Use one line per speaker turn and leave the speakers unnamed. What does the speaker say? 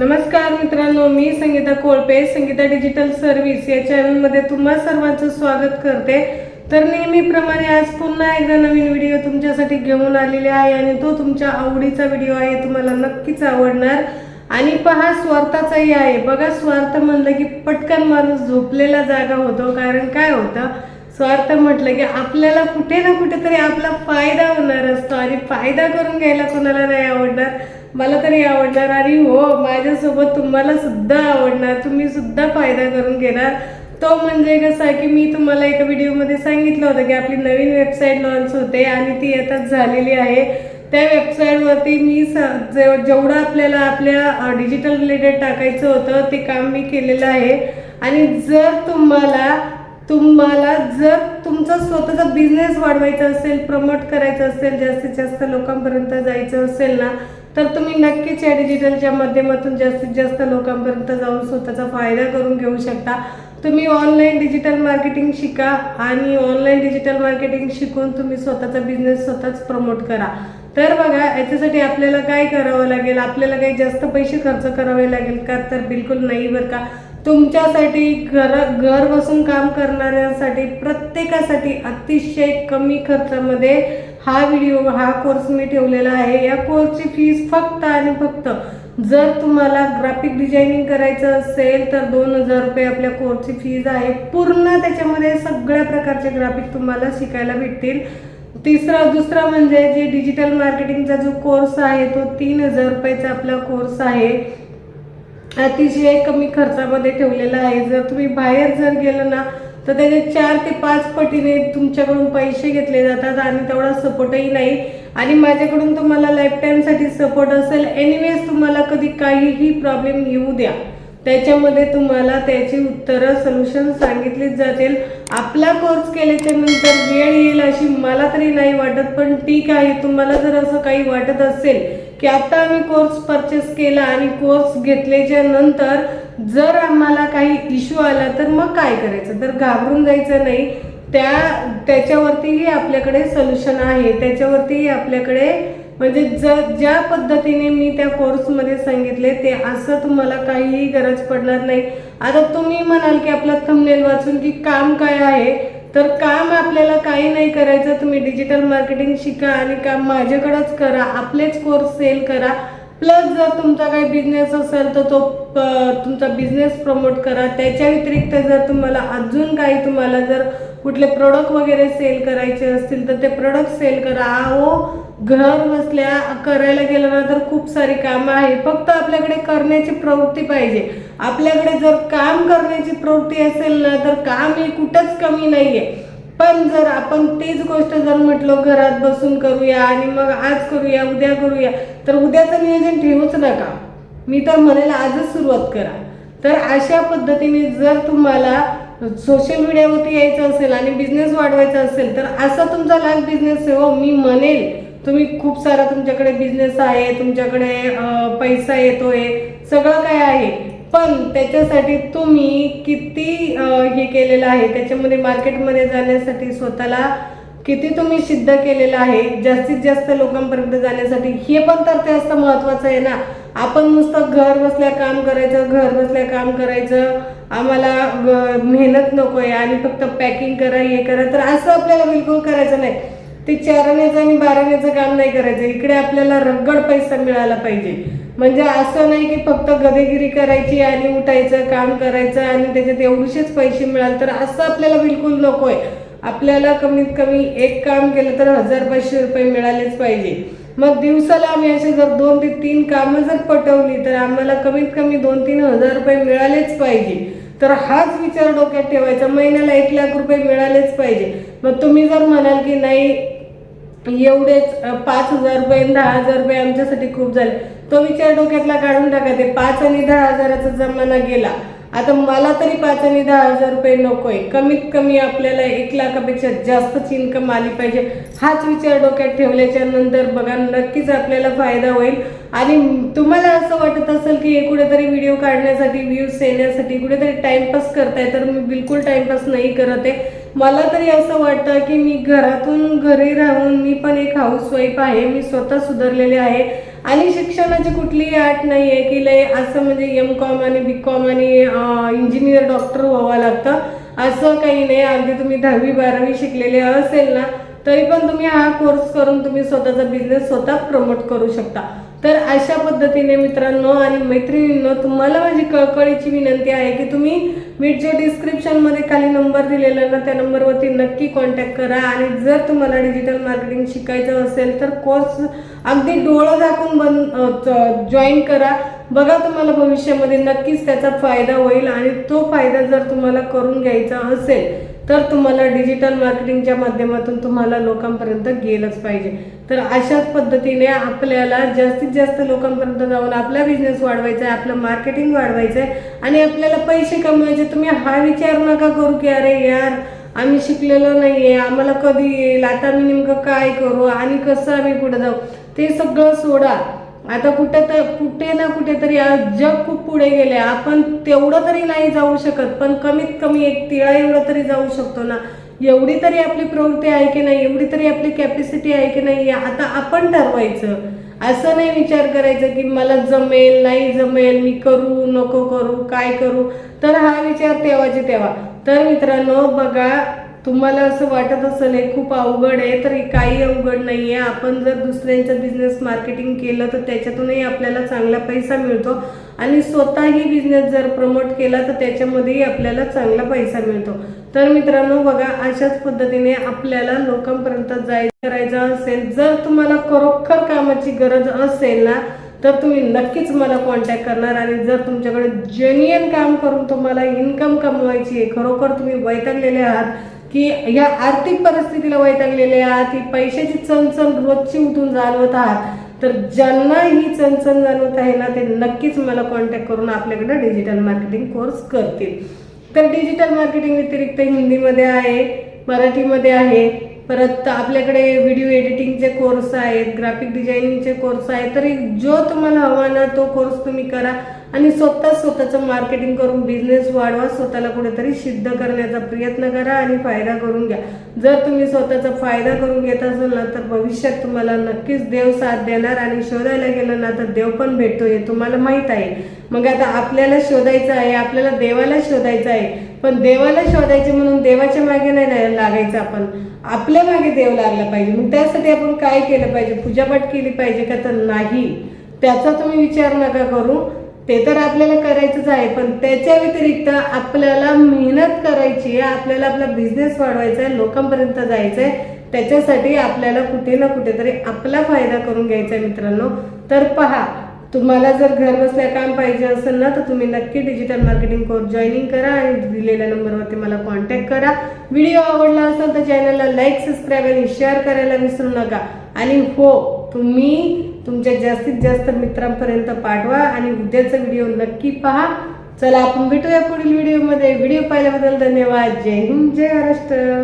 नमस्कार मित्रांनो मी संगीता कोळपे संगीता डिजिटल सर्व्हिस या चॅनलमध्ये तुम्हा सर्वांचं स्वागत करते. तर नेहमीप्रमाणे आज पुन्हा एकदा नवीन व्हिडिओ तुमच्यासाठी घेऊन आलेले आहे आणि तो तुमच्या आवडीचा व्हिडिओ आहे तुम्हाला नक्कीच आवडणार. आणि पहा स्वार्थाचाही आहे. बघा स्वार्थ म्हणलं की पटकन माणूस झोपलेला जागा होतो. कारण काय होतं? स्वार्थ म्हटलं की आपल्याला कुठे ना कुठेतरी आपला फायदा होणार असतो आणि फायदा करून घ्यायला कोणाला नाही आवडणार. मला तरी आवडणार. आणि हो माझ्यासोबत तुम्हाला सुद्धा आवडणार. तुम्ही सुद्धा फायदा करून घेणार. तो म्हणजे कसं आहे की मी तुम्हाला एका व्हिडिओमध्ये सांगितलं होतं की आपली नवीन वेबसाईट लॉन्च होते आणि ती आता झालेली आहे. त्या वेबसाईटवरती मी स जे- जेवढं आपल्याला आपल्या डिजिटल रिलेटेड टाकायचं होतं ते काम मी केलेलं आहे. आणि जर तुम्हाला तुम्हाला जर तुमचा स्वतःचा बिझनेस वाढवायचा असेल प्रमोट करायचं असेल जास्तीत जास्त लोकांपर्यंत जायचं असेल ना तर तुम्ही नक्कीच या डिजिटलच्या माध्यमातून जास्तीत जास्त लोकांपर्यंत जाऊन स्वतःचा फायदा करून घेऊ शकता. तुम्ही ऑनलाईन डिजिटल मार्केटिंग शिका आणि ऑनलाईन डिजिटल मार्केटिंग शिकून तुम्ही स्वतःचा बिझनेस स्वतःच प्रमोट करा. तर बघा याच्यासाठी आपल्याला काय करावं लागेल? आपल्याला काही जास्त पैसे खर्च करावे लागेल का? तर बिलकुल नाही बरं का. तुमच्यासाठी घर घर बसून काम करणाऱ्यांसाठी प्रत्येकासाठी अतिशय कमी खर्चामध्ये हा व्हिडिओ हा कोर्स मी ठेवलेला आहे. या कोर्सची फीस फक्त आणि फक्त जर तुम्हाला ग्राफिक डिझायनिंग करायचं असेल तर दोन हजार रुपये आपल्या कोर्सची फीज आहे. पूर्ण त्याच्यामध्ये सगळ्या प्रकारचे ग्राफिक तुम्हाला शिकायला भेटतील. तिसरा दुसरा म्हणजे जे डिजिटल मार्केटिंगचा जो कोर्स आहे तो तीन हजार रुपयाचा आपला कोर्स आहे. अतिशय कमी खर्चामध्ये ठेवलेला आहे. जर तुम्ही बाहेर जर गेलं ना तर त्याचे चार ते पाच पटीने तुमच्याकडून पैसे घेतले जातात आणि तेवढा सपोर्टही नाही. आणि माझ्याकडून तुम्हाला लाईफ टाईमसाठी सपोर्ट असेल. एनिवेज तुम्हाला कधी काहीही प्रॉब्लेम येऊ द्या. त्याच्यामध्ये तुम्हाला त्याची उत्तरं सोल्युशन सांगितलीच जातील. आपला कोर्स केल्याच्यानंतर वेळ येईल अशी मला तरी नाही वाटत पण ठीक आहे. तुम्हाला जर असं काही वाटत असेल की आता आम्ही कोर्स परचेस केला आणि कोर्स घेतल्याच्या नंतर जर आम्हाला काही इश्यू आला तर मग काय करायचं? तर घाबरून जायचं नाही. त्या त्याच्यावरतीही आपल्याकडे सोल्युशन आहे. त्याच्यावरतीही आपल्याकडे म्हणजे ज ज्या पद्धतीने मी त्या कोर्समध्ये सांगितले ते असं तुम्हाला काहीही गरज पडणार नाही. आता तुम्ही म्हणाल की आपलं थंबनेल वाचून की काम काय आहे? तर काम आपल्याला काही नाही करायचं तुम्ही डिजिटल मार्केटिंग शिका आणि काम माझ्याकडंच करा आपलेच कोर्स सेल करा. प्लस जर तुमचा काही बिझनेस असेल तर तो तुमचा बिझनेस प्रमोट करा. त्याच्या व्यतिरिक्त जर तुम्हाला अजून काही तुम्हाला जर कुठले प्रोडक्ट वगैरे सेल करायचे असतील तर ते प्रोडक्ट सेल करा. अहो घर बसल्या करायला गेलं ना तर खूप सारी कामं आहे. फक्त आपल्याकडे करण्याची प्रवृत्ती पाहिजे. आपल्याकडे जर काम करण्याची प्रवृत्ती असेल ना तर काम हे कुठंच कमी नाही आहे पण जर आपण तीच गोष्ट जर म्हटलो घरात बसून करूया आणि मग आज करूया उद्या करूया तर उद्याचं नियोजन ठेवूच नका. मी तर म्हणेल आजच सुरुवात करा. तर अशा पद्धतीने जर तुम्हाला सोशल मीडियावरती यायचं असेल आणि बिझनेस वाढवायचा असेल तर असा तुमचा लाईफ बिझनेस आहे हो. मी म्हणेल तुम्ही खूप सारा तुमच्याकडे बिझनेस आहे तुमच्याकडे पैसा पैसा येतोय सगळं काय आहे. पण त्याच्यासाठी तुम्ही किती हे केलेलं आहे त्याच्यामध्ये मार्केटमध्ये जाण्यासाठी स्वतःला किती तुम्ही सिद्ध केलेलं आहे? जास्तीत जास्त लोकांपर्यंत जाण्यासाठी हे पण तर ते असं महत्वाचं आहे ना. आपण नुसतं घर बसल्या काम करायचं घर बसल्या काम करायचं. आम्हाला मेहनत नको आहे आणि फक्त पॅकिंग करा हे करा. तर असं आपल्याला बिलकुल करायचं नाही. ते चारण्याचं आणि बाराण्याचं काम नाही करायचं. इकडे आपल्याला रगड पैसा मिळाला पाहिजे. म्हणजे असं नाही की फक्त गदेगिरी करायची आणि उठायचं काम करायचं आणि त्याच्यात एवढेच पैसे मिळाल. तर असं आपल्याला बिलकुल नको आहे. आपल्याला कमीत कमी एक काम केलं तर हजार पाचशे रुपये मिळालेच पाहिजे. मग दिवसाला आम्ही असे जर दोन ते तीन कामं जर पटवली तर आम्हाला कमीत कमी दोन तीन हजार रुपये मिळालेच पाहिजे. तर हाच विचार डोक्यात ठेवायचा. महिन्याला एक लाख रुपये मिळालेच पाहिजे. मग तुम्ही जर म्हणाल की नाही एवढेच पाच हजार रुपये दहा हजार रुपये आमच्यासाठी खूप झाले. तो विचार डोक्यातला काढून टाका. ते पाच आणि दहा हजाराचा जमाना गेला. आता मला तरी पाच आणि दहा हजार रुपये नकोय. कमीत कमी आपल्याला एक लाखापेक्षा जास्तची इन्कम आली पाहिजे. हाच विचार डोक्यात ठेवल्याच्या नंतर बघा नक्कीच आपल्याला फायदा होईल. आणि तुम्हाला असं वाटत असेल की हे कुठेतरी व्हिडिओ काढण्यासाठी व्ह्यूज येण्यासाठी कुठेतरी टाइमपास करताय तर मी बिलकुल टाइमपास नाही करत आहे. मला तरी असं वाटतं की मी घरातून घरी राहून मी पण एक हाऊसवाईफ आहे. मी स्वतः सुधारलेले आहे. आणि शिक्षणाची कुठलीही आठ नाही आहे की लय असं म्हणजे एम कॉम आणि बी कॉम आणि इंजिनियर डॉक्टर व्हावं लागतं. असं काही नाही. अगदी तुम्ही दहावी बारावी शिकलेले असेल ना तरी पण तुम्ही हा कोर्स करून तुम्ही स्वतःचा बिझनेस स्वतः प्रमोट करू शकता. तर अशा पद्धतीने मित्रांनो आणि मैत्रिणींनो तुम्हाला माझी कळकळीची विनंती आहे की तुम्ही मी जे डिस्क्रिप्शनमध्ये खाली नंबर दिलेला ना त्या नंबरवरती नक्की कॉन्टॅक्ट करा. आणि जर तुम्हाला डिजिटल मार्केटिंग शिकायचं असेल तर कोर्स अगदी डोळं झाकून बंद जॉईन करा. बघा तुम्हाला भविष्यामध्ये नक्कीच त्याचा फायदा होईल आणि तो फायदा जर तुम्हाला करून घ्यायचा असेल तर तुम्हाला डिजिटल मार्केटिंगच्या माध्यमातून तुम्हाला लोकांपर्यंत गेलंच पाहिजे. तर अशाच पद्धतीने आपल्याला जास्तीत जास्त लोकांपर्यंत जाऊन आपला बिझनेस वाढवायचा आहे आपलं मार्केटिंग वाढवायचं आहे आणि आपल्याला पैसे कमवायचे. तुम्ही हा विचार नका करू की अरे यार आम्ही शिकलेलो नाही आहे आम्हाला कधी येईल? आता मी नेमकं काय करू? आणि कसं आम्ही पुढे जाऊ? ते सगळं सोडा. आता कुठे तर कुठे ना कुठेतरी आज जग खूप पुढे गेले. आपण तेवढं तरी नाही जाऊ शकत पण कमीत कमी एक तिळा एवढं तरी जाऊ शकतो ना. एवढी तरी आपली प्रवृत्ती आहे की नाही एवढी तरी आपली कॅपॅसिटी आहे की नाही आता आपण ठरवायचं. असं नाही विचार करायचं की मला जमेल नाही जमेल मी करू नको करू काय करू. तर हा विचार तेव्हाचे तेव्हा. तर मित्रांनो बघा तुम्हाला असं वाटत असेल हे खूप अवघड आहे तर हे काही अवघड नाही आहे आपण जर दुसऱ्यांचं बिझनेस मार्केटिंग केलं तर त्याच्यातूनही आपल्याला चांगला पैसा मिळतो. आणि स्वतःही बिझनेस जर प्रमोट केला तर त्याच्यामध्येही आपल्याला चांगला पैसा मिळतो. तर मित्रांनो बघा अशाच पद्धतीने आपल्याला लोकांपर्यंत जायचं करायचं असेल जर तुम्हाला खरोखर कामाची गरज असेल ना तर तुम्ही नक्कीच मला कॉन्टॅक्ट करणार. आणि जर तुमच्याकडे जेन्युअन काम करून तुम्हाला इन्कम कमवायची आहे खरोखर तुम्ही वैतागलेले आहात की या आर्थिक परिस्थितीला वैतागलेले आहात ही पैशाची चणचण रोजची उठून जाणवत आहात तर ज्यांना ही चणचण जाणवत आहे ना ते नक्कीच मला कॉन्टॅक्ट करून आपल्याकडे डिजिटल मार्केटिंग कोर्स करतील. तर डिजिटल मार्केटिंग व्यतिरिक्त हिंदीमध्ये आहे मराठीमध्ये आहे परत आपल्याकडे व्हिडिओ एडिटिंगचे कोर्स आहेत ग्राफिक डिझायनिंगचे कोर्स आहेत तरी जो तुम्हाला हवा ना तो कोर्स तुम्ही करा. आणि स्वतः स्वतःचं मार्केटिंग करून बिझनेस वाढवा स्वतःला कुठेतरी सिद्ध करण्याचा प्रयत्न करा आणि फायदा करून घ्या. जर तुम्ही स्वतःचा फायदा करून घेत असाल ना तर भविष्यात तुम्हाला नक्कीच देव साथ देणार आणि शोधायला गेलं ना तर देव पण भेटतो हे तुम्हाला माहीत आहे. मग आता आपल्याला शोधायचं आहे आपल्याला देवाला शोधायचं आहे. पण देवाला शोधायचे म्हणून देवाच्या मागे नाही लागायचं आपण. आपल्या मागे देव लागला पाहिजे. मग त्यासाठी आपण काय केलं पाहिजे? पूजापाठ केली पाहिजे का तर नाही? त्याचा तुम्ही विचार नका करू. ते तर आपल्याला करायचंच आहे पण त्याच्या व्यतिरिक्त आपल्याला मेहनत करायची आहे आपल्याला आपला बिझनेस वाढवायचा आहे लोकांपर्यंत जायचं आहे त्याच्यासाठी आपल्याला कुठे ना कुठेतरी आपला फायदा करून घ्यायचा आहे मित्रांनो. तर पहा तुम्हाला जर घर बसल्या काम पाहिजे असेल ना तर तुम्ही नक्की डिजिटल मार्केटिंग कोर्स जॉईनिंग करा आणि दिलेल्या नंबरवरती मला कॉन्टॅक्ट करा. व्हिडिओ आवडला असेल तर चॅनलला लाईक सबस्क्राईब आणि शेअर करायला विसरू नका. आणि हो तुम्ही तुमच्या जास्तीत जास्त मित्रांपर्यंत पाठवा आणि उद्याचा व्हिडिओ नक्की पहा. चला आपण भेटूया पुढील व्हिडिओमध्ये. व्हिडिओ पाहिल्याबद्दल धन्यवाद. जय हिंद जय महाराष्ट्र.